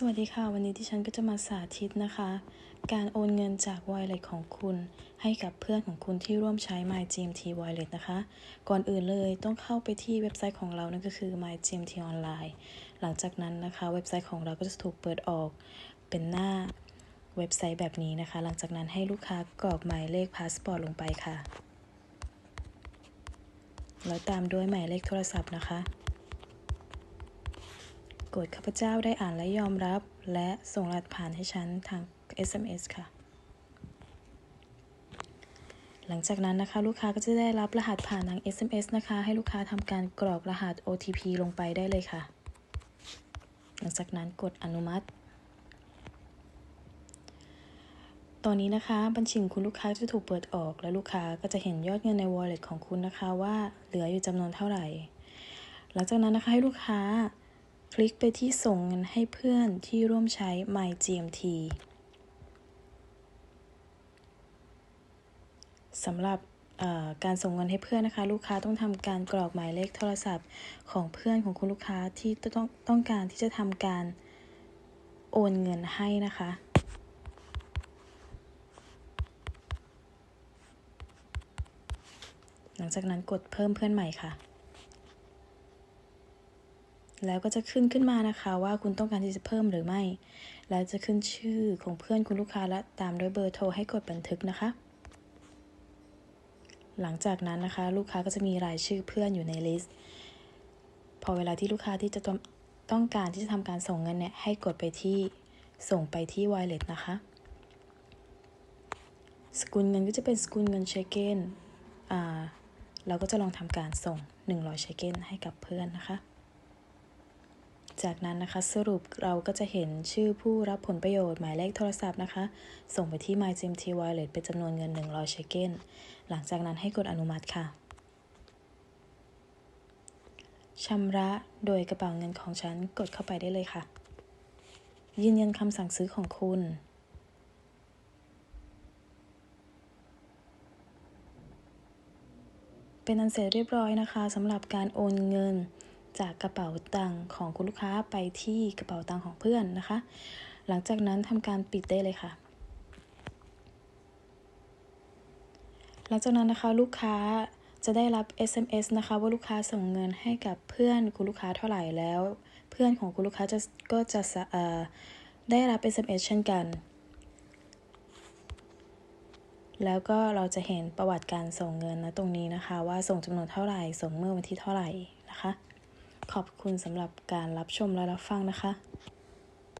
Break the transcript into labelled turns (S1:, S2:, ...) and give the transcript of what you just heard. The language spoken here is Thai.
S1: สวัสดีค่ะ วันนี้ที่ฉันก็จะมาสาธิตนะคะ การโอนเงินจาก Wallet ของคุณ ให้กับเพื่อนของคุณที่ร่วมใช้ MyGMT Wallet นะคะ ก่อนอื่นเลยต้องเข้าไปที่เว็บไซต์ของเรานั่นก็คือ MyGMT Online หลังจากนั้นนะคะ เว็บไซต์ของเราก็จะถูกเปิดออกเป็นหน้าเว็บไซต์แบบนี้นะคะ หลังจากนั้นให้ลูกค้ากรอกหมายเลขพาสปอร์ตลงไปค่ะ แล้วตามด้วยหมายเลขโทรศัพท์นะคะ กดข้าพเจ้าได้อ่านและยอมรับ และส่งรหัสผ่านให้ฉันทาง SMS ค่ะ หลังจากนั้นนะคะ ลูกค้าก็จะได้รับรหัสผ่านทาง SMS นะคะ ให้ลูกค้าทำการกรอกรหัส OTP ลงไปได้เลยค่ะ หลังจากนั้นกดอนุมัติ ตอนนี้นะคะบัญชีของคุณลูกค้าจะถูกเปิดออก และลูกค้าก็จะเห็นยอดเงินใน wallet ของคุณนะคะว่าเหลืออยู่จำนวนเท่าไหร่ หลังจากนั้นนะคะให้ลูกค้า คลิกไปที่ส่งเงินให้เพื่อนที่ร่วมใช้ MyGMT สำหรับการส่งเงินให้เพื่อนนะคะ ลูกค้าต้องทำการกรอกหมายเลขโทรศัพท์ของเพื่อนของคุณลูกค้าที่ต้องต้องการที่จะทำการโอนเงินให้นะคะหลังจากนั้นกดเพิ่มเพื่อนใหม่ค่ะ แล้วก็จะขึ้นขึ้นมานะคะว่าคุณต้องการที่จะเพิ่มหรือไม่ แล้วจะขึ้นชื่อของเพื่อนคุณลูกค้าและตามด้วยเบอร์โทรให้กดบันทึกนะคะ หลังจากนั้นนะคะ ลูกค้าก็จะมีรายชื่อเพื่อนอยู่ในลิสต์ พอเวลาที่ลูกค้าที่จะต้องการที่จะทำการส่งเงินเนี่ยให้กดไปที่ส่งไปที่ wallet นะคะ สกุลเงินก็จะเป็นสกุลเงินเชเกนอ่า เราก็จะลองทำการส่ง 100 เชเกนให้กับเพื่อนนะคะ จากนั้นนะคะสรุปเราก็จะเห็นชื่อผู้รับผลประโยชน์หมายเลขโทรศัพท์นะคะ ส่งไปที่ MyGMT Wallet เป็นจำนวนเงิน 100 เชเกนหลังจากนั้นให้กดอนุมัติค่ะชำระโดยกระเป๋าเงินของฉันกดเข้าไปได้เลยค่ะ ยืนยันคำสั่งซื้อของคุณ เป็นอันเสร็จเรียบร้อยนะคะสำหรับการโอนเงิน จากกระเป๋าตังค์ของคุณลูกค้าไปที่กระเป๋าตังค์ของเพื่อนนะคะ หลังจากนั้นทำการปิดได้เลยค่ะ หลังจากนั้นนะคะลูกค้าจะได้รับ SMS นะคะ ว่าลูกค้าส่งเงินให้กับเพื่อนคุณลูกค้าเท่าไหร่แล้ว เพื่อนของคุณลูกค้าจะก็จะได้รับ SMS เช่นกัน แล้วก็เราจะเห็นประวัติการส่งเงินนะตรงนี้นะคะ ว่าส่งจำนวนเท่าไหร่ ส่งเมื่อวันที่เท่าไหร่นะคะ ขอบคุณสำหรับการรับชมและรับฟังนะคะ